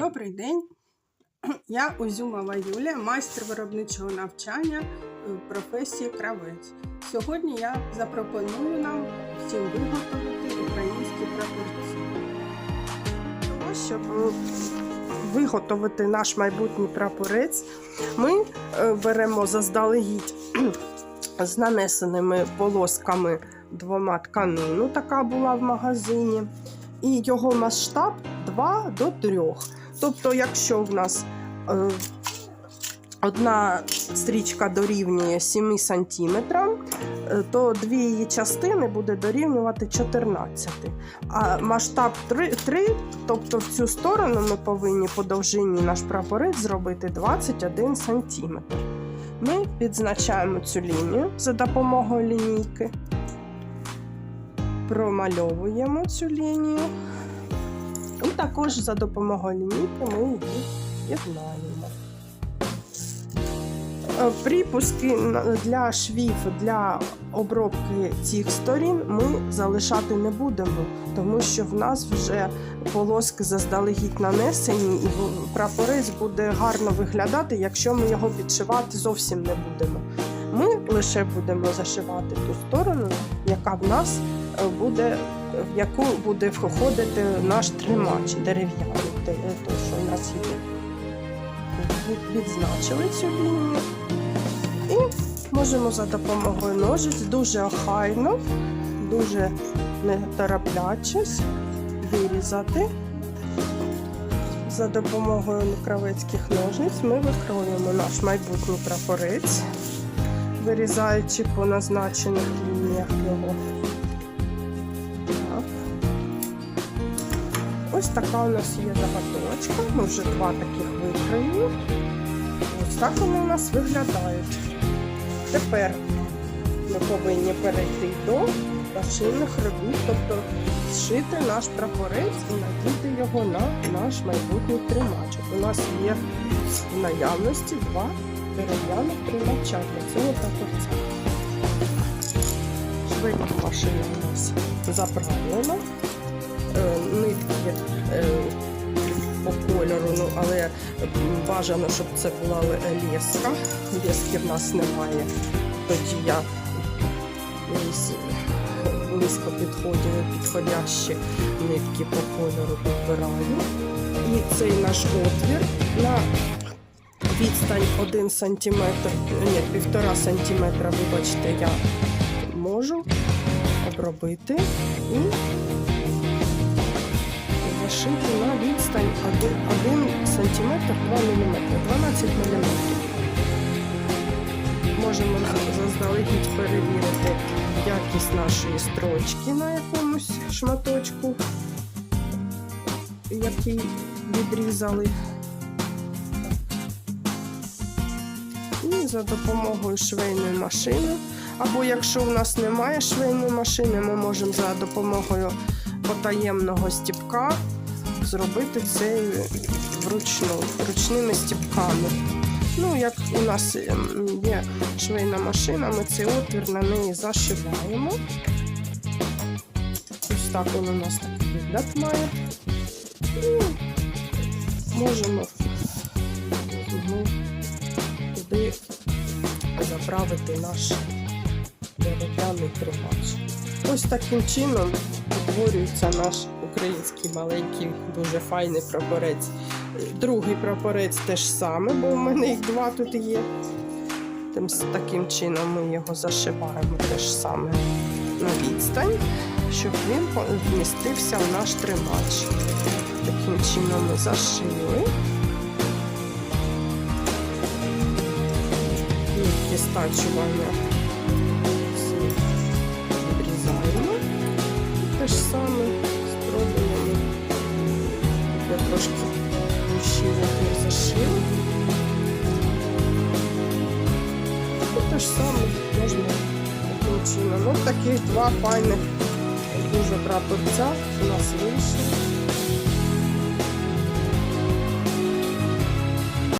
Добрий день. Я Узюмова Юлія, майстер виробничого навчання в професії кравець. Сьогодні я запропоную нам всім виготовити українські прапорці. Щоб е, виготовити наш майбутній прапорець, ми е, беремо заздалегідь з нанесеними полосками двома тканину, така була в магазині, і його масштаб 2 до 3. Тобто, якщо в нас е, одна стрічка дорівнює 7 см, то дві її частини буде дорівнювати 14. А масштаб 3, 3, тобто в цю сторону ми повинні по довжині наш прапорець зробити 21 см. Ми відзначаємо цю лінію за допомогою лінійки, промальовуємо цю лінію. І також за допомогою лінійки ми її єднаємо. Е, Припуски для швів для обробки цих сторін ми залишати не будемо, тому що в нас вже полоски заздалегідь нанесені, і прапорець буде гарно виглядати, якщо ми його підшивати зовсім не будемо. Ми лише будемо зашивати ту сторону, яка в нас буде в яку буде входити наш тримач дерев'яний, те, що у нас є. Відзначили цю лінію. І можемо за допомогою ножиць дуже охайно, дуже не тороплячись, вирізати. За допомогою кравецьких ножниць ми викроюємо наш майбутній прапорець, вирізаючи по назначених лініях його. Ось така у нас є заготовочка. Ми вже два таких викроїли. Ось так вони у нас виглядають. Тепер ми повинні перейти до машинних робіт, тобто зшити наш прапорець і надіти його на наш майбутній тримачок. У нас є в наявності два дерев'яних тримача для цього прапорця. Швейна машина у нас заправлена. Е, Нитки е, по кольору, ну, але бажано, щоб це була ле- леска. Лески в нас немає. Тоді я близько підходять підходящі нитки по кольору підбираю. І цей наш отвір на відстань 1 см, ні, 1,5 см, вибачте, я можу обробити і зашити на відстань 1, 1 см 2 мм, 12 мм. Можемо заздалегідь перевірити якість нашої строчки на якомусь шматочку, який відрізали. І за допомогою швейної машини. Або якщо в нас немає швейної машини, ми можемо за допомогою потаємного стіпка зробити це вручну, ручними стіпками. Ну, як у нас ем, є швейна машина, ми цей отвір на неї зашиваємо. Ось так він у нас такий вигляд має. І можемо ну, туди заправити наш дерев'яний тримач. Ось таким чином утворюється наш український маленький, дуже файний прапорець. Другий прапорець теж саме, бо в мене їх два тут є. Тим таким чином ми його зашиваємо теж саме на відстань, щоб він вмістився в наш тримач. Таким чином ми зашили. Нитки ж саме спробуємо. Я трошки отвір зашила. І те ж саме можна таким чином. Ось таких два файних дуже прапорця у нас вийшли.